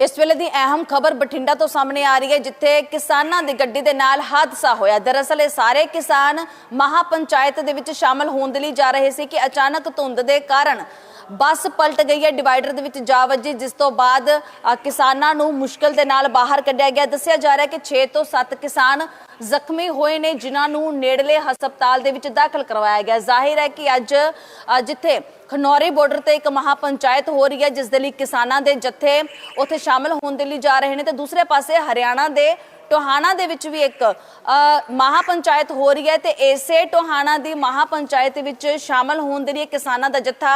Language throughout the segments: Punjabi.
ਇਸ ਵੇਲੇ ਦੀ ਅਹਿਮ ਖਬਰ ਬਠਿੰਡਾ ਤੋਂ ਸਾਹਮਣੇ ਆ ਰਹੀ ਹੈ, ਜਿੱਥੇ ਕਿਸਾਨਾਂ ਦੀ ਗੱਡੀ ਦੇ ਨਾਲ ਹਾਦਸਾ ਹੋਇਆ। ਦਰਅਸਲ ਇਹ ਸਾਰੇ ਕਿਸਾਨ ਮਹਾ ਪੰਚਾਇਤ ਦੇ ਵਿੱਚ ਸ਼ਾਮਲ ਹੋਣ ਦੇ ਲਈ ਜਾ ਰਹੇ ਸੀ ਕਿ ਅਚਾਨਕ ਧੁੰਦ ਦੇ ਕਾਰਨ ਬੱਸ ਪਲਟ ਗਈ ਹੈ, ਡਿਵਾਈਡਰ ਦੇ ਵਿੱਚ ਜਾ ਵੱਜੀ, ਜਿਸ ਤੋਂ ਬਾਅਦ ਕਿਸਾਨਾਂ ਨੂੰ ਮੁਸ਼ਕਲ ਦੇ ਨਾਲ ਬਾਹਰ ਕੱਢਿਆ ਗਿਆ। ਦੱਸਿਆ ਜਾ ਰਿਹਾ ਹੈ ਕਿ 6 ਤੋਂ 7 ਕਿਸਾਨ ਜ਼ਖਮੀ ਹੋਏ ਨੇ ਜਿਨ੍ਹਾਂ ਨੂੰ ਨੇੜਲੇ ਹਸਪਤਾਲ ਦੇ ਵਿੱਚ ਦਾਖਲ ਕਰਵਾਇਆ ਗਿਆ। ਜ਼ਾਹਿਰ ਹੈ ਕਿ ਅੱਜ ਅ, ਜਿੱਥੇ ਖਨੌਰੀ ਬਾਰਡਰ ਤੇ ਇੱਕ ਮਹਾ ਪੰਚਾਇਤ ਹੋ ਰਹੀ ਹੈ ਜਿਸ ਦੇ ਲਈ ਕਿਸਾਨਾਂ ਦੇ ਜੱਥੇ ਉੱਥੇ ਸ਼ਾਮਲ ਹੋਣ ਦੇ ਲਈ ਜਾ ਰਹੇ ਨੇ। ਤੇ ਦੂਸਰੇ ਪਾਸੇ ਹਰਿਆਣਾ ਦੇ ਟੋਹਾਣਾ ਦੇ ਵਿੱਚ ਵੀ ਇੱਕ ਅ, ਮਹਾ ਪੰਚਾਇਤ ਹੋ ਰਹੀ ਹੈ ਤੇ ਇਸੇ ਟੋਹਾਣਾ ਦੀ ਮਹਾ ਪੰਚਾਇਤ ਵਿੱਚ ਸ਼ਾਮਲ ਹੋਣ ਦੇ ਲਈ ਕਿਸਾਨਾਂ ਦਾ ਜੱਥਾ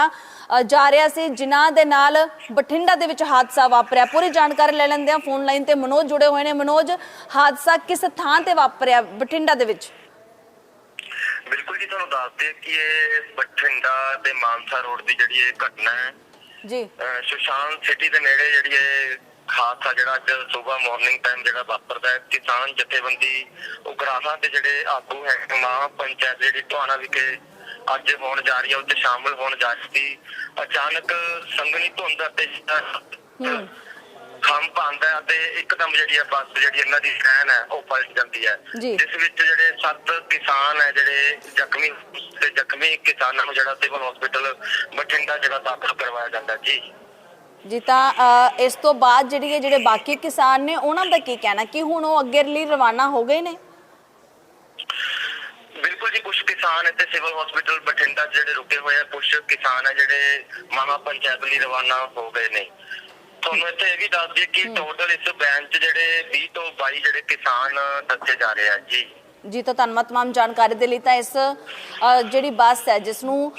ਜਾ ਰਿਹਾ ਸੀ ਜਿਨ੍ਹਾਂ ਦੇ ਨਾਲ ਬਠਿੰਡਾ ਦੇ ਵਿੱਚ ਹਾਦਸਾ ਵਾਪਰਿਆ। ਪੂਰੀ ਜਾਣਕਾਰੀ ਲੈ ਲੈਂਦੇ ਹਾਂ ਫੋਨ ਲਾਈਨ ਤੇ ਮਨੋਜ ਜੁੜੇ ਹੋਏ ਨੇ। ਮਨੋਜ ਹਾਦਸਾ ਕਿਸ ਥਾਂ ਤੇ ਵਾਪਰਿਆ ਬਠਿੰਡਾ ਦੇ ਵਿੱਚ? ਬਿਲਕੁਲ ਜੀ ਤੁਹਾਨੂੰ ਦੱਸਦੇ ਕਿ ਇਹ ਬਠਿੰਡਾ ਤੇ ਮਾਨਸਾ ਰੋਡ ਦੀ ਜਿਹੜੀ ਇਹ ਘਟਨਾ ਹੈ ਜੀ। ਸੁਸ਼ਾਂਤ ਸਿਟੀ ਦੇ ਨੇੜੇ ਜਿਹੜੀ ਇਹ ਹਾਦਸਾ ਜਿਹੜਾ ਅੱਜ ਸਵੇਰ ਮਾਰਨਿੰਗ ਟਾਈਮ ਜਿਹੜਾ ਵਾਪਰਦਾ ਹੈ ਕਿਸਾਨ ਜਥੇਬੰਦੀ ਉਗਰਾਹਾਂ ਦੇ ਜਿਹੜੇ ਆਗੂ ਹੈ ਮਹਾ ਪੰਚਾਇਤ ਜਿਹੜੀ ਟੋਹਾਣਾ ਵਿਖੇ ਅੱਜ ਹੋਣ ਜਾ ਰਹੀ ਹੈ ਉੱਥੇ ਸ਼ਾਮਲ ਹੋਣ ਜਾ ਰਹੀ ਸੀ ਅਚਾਨਕ ਸੰਗਣੀ ਧੁੰਦ ਅਤੇ ਆਉਂਦਾ ਹੈ ਤੇ ਇੱਕਦਮ ਜਿਹੜੀ ਹੈ ਬੱਸ ਜਿਹੜੀ ਇਹਨਾਂ ਦੀ ਸੈਨ ਹੈ ਉਹ ਪਲਟ ਜਾਂਦੀ ਹੈ। ਜਿਸ ਵਿੱਚ ਜਿਹੜੇ ਸੱਤ ਕਿਸਾਨ ਹੈ ਜਿਹੜੇ ਜ਼ਖਮੀ ਤੇ ਜ਼ਖਮੀ ਕਿਸਾਨਾਂ ਨੂੰ ਜਿਹੜਾ ਸਿਵਲ ਹਸਪੀਟਲ ਬਠਿੰਡਾ ਜਿਹੜਾ ਦਾਖਲ ਕਰਵਾਇਆ ਜਾਂਦਾ। ਜੀ ਜੀ ਤਾਂ ਇਸ ਤੋਂ ਬਾਅਦ ਜਿਹੜੀ ਜਿਹੜੇ ਬਾਕੀ ਕਿਸਾਨ ਨੇ ਉਹਨਾਂ ਦਾ ਕੀ ਕਹਿਣਾ? ਕਿ ਹੁਣ ਉਹ ਅੱਗੇ ਲਈ ਰਵਾਨਾ ਹੋ ਗਏ ਨੇ? ਬਿਲਕੁਲ ਜੀ ਕੁਝ ਕਿਸਾਨ ਇੱਥੇ ਸਿਵਲ ਹਸਪੀਟਲ ਬਠਿੰਡਾ 'ਚ ਜਿਹੜੇ ਰੁਕੇ ਹੋਏ ਆ ਕੁਝ ਕਿਸਾਨ ਹੈ ਜਿਹੜੇ ਮਹਾ ਪੰਚਾਇਤ ਲਈ ਰਵਾਨਾ ਹੋ ਗਏ ਨੇ। ਤੁਹਾਨੂੰ ਇੱਥੇ ਇਹ ਵੀ ਦੱਸ ਦਈਏ ਕਿ ਟੋਟਲ ਇਸ ਬੈਂਚ ਜਿਹੜੇ 20 ਤੋਂ 22 ਜਿਹੜੇ ਕਿਸਾਨ ਦੱਸੇ ਜਾ ਰਹੇ ਆ ਜੀ। ਜੀ ਤਾਂ ਧੰਨਵਾਦ ਤਮਾਮ ਜਾਣਕਾਰੀ ਦੇ ਲਈ ਤਾਂ ਇਸ ਜਿਹੜੀ ਬੱਸ ਹੈ ਜਿਸ ਨੂੰ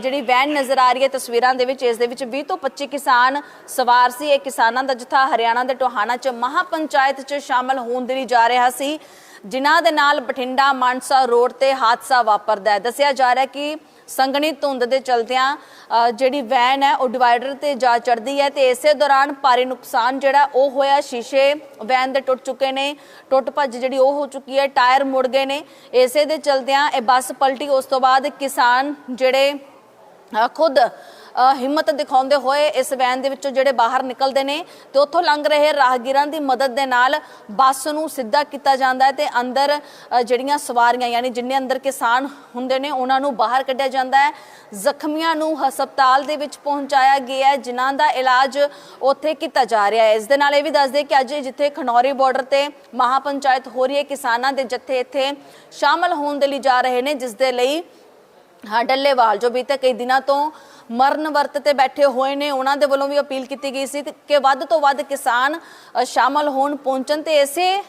ਜਿਹੜੀ ਵੈਨ ਨਜ਼ਰ ਆ ਰਹੀ ਹੈ ਤਸਵੀਰਾਂ ਦੇ ਵਿੱਚ, ਇਸ ਦੇ ਵਿੱਚ 20 ਤੋਂ 25 ਕਿਸਾਨ ਸਵਾਰ ਸੀ। ਇਹ ਕਿਸਾਨਾਂ ਦਾ ਜਥਾ ਹਰਿਆਣਾ ਦੇ ਟੋਹਾਣਾ ਚ ਮਹਾ ਪੰਚਾਇਤ ਚ ਸ਼ਾਮਲ ਹੋਣ ਦੇ ਲਈ ਜਾ ਰਿਹਾ ਸੀ। ਜਿਨ੍ਹਾਂ ਦੇ ਨਾਲ ਬਠਿੰਡਾ ਮਾਨਸਾ ਰੋਡ ਤੇ ਹਾਦਸਾ ਵਾਪਰਦਾ ਹੈ। ਦੱਸਿਆ ਜਾ ਰਿਹਾ ਕਿ ਸੰਗਣੀ ਧੁੰਦ ਦੇ ਚਲਦਿਆਂ ਜਿਹੜੀ ਵੈਨ ਹੈ, ਉਹ ਡਿਵਾਈਡਰ ਤੇ ਜਾ ਚੜਦੀ ਹੈ ਤੇ ਇਸੇ ਦੌਰਾਨ ਭਾਰੀ ਨੁਕਸਾਨ ਜਿਹੜਾ, ਉਹ ਹੋਇਆ। ਸ਼ੀਸ਼ੇ ਵੈਨ ਦੇ ਟੁੱਟ ਚੁੱਕੇ ਨੇ, ਟੁੱਟ ਭੱਜ ਜਿਹੜੀ ਉਹ ਹੋ ਚੁੱਕੀ ਹੈ, ਟਾਇਰ ਮੁੜ ਗਏ ਨੇ। ਇਸੇ ਦੇ ਚਲਦਿਆਂ ਇਹ ਬੱਸ ਪਲਟੀ, ਉਸ ਤੋਂ ਬਾਅਦ ਕਿਸਾਨ ਜਿਹੜੇ ਖੁਦ ਹਿੰਮਤ ਦਿਖਾਉਂਦੇ ਹੋਏ ਇਸ ਵੈਨ ਦੇ ਵਿੱਚੋਂ ਜਿਹੜੇ ਬਾਹਰ ਨਿਕਲਦੇ ਨੇ ਤੇ ਉੱਥੋਂ ਲੰਘ ਰਹੇ ਰਾਹਗੀਰਾਂ ਦੀ ਮਦਦ ਦੇ ਨਾਲ ਬੱਸ ਨੂੰ ਸਿੱਧਾ ਕੀਤਾ ਜਾਂਦਾ ਹੈ ਤੇ ਅੰਦਰ ਜਿਹੜੀਆਂ ਸਵਾਰੀਆਂ ਯਾਨੀ ਜਿੰਨੇ ਅੰਦਰ ਕਿਸਾਨ ਹੁੰਦੇ ਨੇ, ਉਹਨਾਂ ਨੂੰ ਬਾਹਰ ਕੱਢਿਆ ਜਾਂਦਾ ਹੈ। ਜ਼ਖਮੀਆਂ ਨੂੰ ਹਸਪਤਾਲ ਦੇ ਵਿੱਚ ਪਹੁੰਚਾਇਆ ਗਿਆ ਹੈ, ਜਿਨ੍ਹਾਂ ਦਾ ਇਲਾਜ ਉੱਥੇ ਕੀਤਾ ਜਾ ਰਿਹਾ ਹੈ। ਇਸ ਦੇ ਨਾਲ ਇਹ ਵੀ ਦੱਸਦੇ ਕਿ ਅੱਜ ਜਿੱਥੇ ਖਨੌਰੀ ਬਾਰਡਰ ਤੇ ਮਹਾ ਪੰਚਾਇਤ ਹੋ ਰਹੀ ਹੈ, ਕਿਸਾਨਾਂ ਦੇ ਜੱਥੇ ਇੱਥੇ ਸ਼ਾਮਲ ਹੋਣ ਦੇ ਲਈ ਜਾ ਰਹੇ ਨੇ, ਜਿਸ ਦੇ ਲਈ, ਹਾਂ, ਡੱਲੇਵਾਲ, ਜੋ ਬੀਤੇ ਕਈ ਦਿਨਾਂ ਤੋਂ ਮਰਨ ਵਰਤ ਤੇ ਬੈਠੇ ਹੋਏ ਨੇ। ਉਹਨਾਂ ਦੇ ਵੱਲੋਂ ਵੀ ਅਪੀਲ ਕੀਤੀ ਗਈ ਸੀ ਕਿ ਵੱਧ ਤੋਂ ਵੱਧ ਕਿਸਾਨ ਸ਼ਾਮਲ ਹੋਣ, ਪਹੁੰਚਣ ਤੇ ਇਸੇ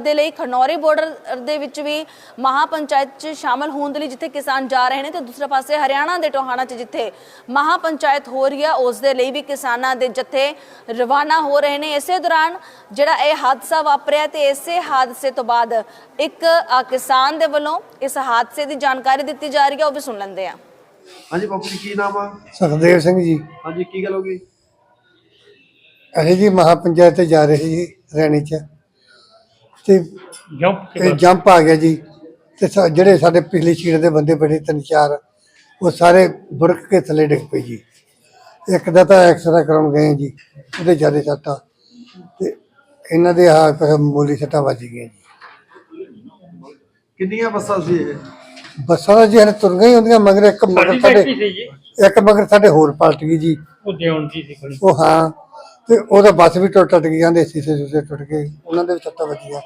ਦੇ ਲਈ ਖਨੌਰੀ ਬਾਰਡਰ ਦੇ ਵਿੱਚ ਵੀ ਮਹਾ ਪੰਚਾਇਤ ਚ ਸ਼ਾਮਲ ਹੋਣ ਦੇ ਲਈ ਜਿੱਥੇ ਕਿਸਾਨ ਜਾ ਰਹੇ ਨੇ ਤੇ ਦੂਸਰੇ ਪਾਸੇ ਹਰਿਆਣਾ ਦੇ ਟੋਹਾਣਾ ਚ ਜਿੱਥੇ ਮਹਾ ਪੰਚਾਇਤ ਹੋ ਰਹੀ ਹੈ ਉਸ ਦੇ ਲਈ ਵੀ ਕਿਸਾਨਾਂ ਦੇ ਜੱਥੇ ਰਵਾਨਾ ਹੋ ਰਹੇ ਨੇ। ਇਸੇ ਦੌਰਾਨ ਜਿਹੜਾ ਇਹ ਹਾਦਸਾ ਵਾਪਰਿਆ ਤੇ ਇਸੇ ਹਾਦਸੇ ਤੋਂ ਬਾਅਦ ਇੱਕ ਕਿਸਾਨ ਦੇ ਵੱਲੋਂ ਇਸ ਹਾਦਸੇ ਦੀ ਜਾਣਕਾਰੀ ਦਿੱਤੀ ਜਾ ਰਹੀ ਹੈ ਉਹ ਵੀ ਸੁਣ ਲੈਂਦੇ ਆ। ਹਾਂਜੀ ਬਾਪੂ ਜੀ ਕੀ ਨਾਮ ਆ? ਸੁਖਦੇਵ ਸਿੰਘ ਜੀ। ਹਾਂਜੀ ਕੀ ਗੱਲ ਹੋ ਗਈ? ਅਸੀਂ ਜੀ ਮਹਾ ਪੰਚਾਇਤ ਤੇ ਜਾ ਰਹੇ ਸੀ ਰੈਣੀ ਚ। ਤੇ ਜੰਪ ਇਹ ਜੰਪ ਆ ਗਿਆ ਜੀ। ਤੇ ਸਾ- ਜਿਹੜੇ ਸਾਡੇ ਪਿਛਲੀ ਸੀਟ ਦੇ ਬੰਦੇ ਬੜੇ ਤਿੰਨ ਚਾਰ ਉਹ ਸਾਰੇ ਬੁਰਕ ਕੇ ਥੱਲੇ ਡਿੱਗ ਪਏ ਜੀ। ਇੱਕ ਦਾ ਤਾਂ ਐਕਸਰਾ ਕਰਾਉਣ ਗਏ ਜੀ ਉਹਦੇ ਜ਼ਿਆਦਾ ਸੱਟਾਂ। ਤੇ ਇਹਨਾਂ ਦੇ ਆ ਮੂਲੀ ਸੱਟਾਂ ਵੱਜ ਗਈਆਂ ਜੀ। ਕਿੰਨੀਆਂ ਬੱਸਾਂ ਸੀ ਇਹ? ਬੱਸਾਂ ਦਾ ਜੀ ਹਲੇ ਤੁਰ ਗਈ ਹੁੰਦੀਆਂ ਮਗਰ ਇੱਕ ਮਗਰ ਸਾਡੀ ਸਾਡੇ ਟੈਕਸੀ ਸੀ ਜੀ। ਇੱਕ ਮਗਰ ਸਾਡੇ ਹੋਰ ਪਲਟ ਗਈ ਜੀ। ਉਹ ਦੇਉਣ ਦੀ ਸੀ ਉਹ ਹਾਂ ਤੇ ਉਹਦਾ ਬੱਸ ਵੀ ਟੁੱਟ ਟੁੱਟ ਗਈ ਜਾਂਦੇ ਸੀਸੇ ਸੂਸੇ ਟੁੱਟ ਗਏ। ਉਹਨਾਂ ਦੇ ਵੀ ਸੱਟਾਂ ਵੱਜੀਆਂ।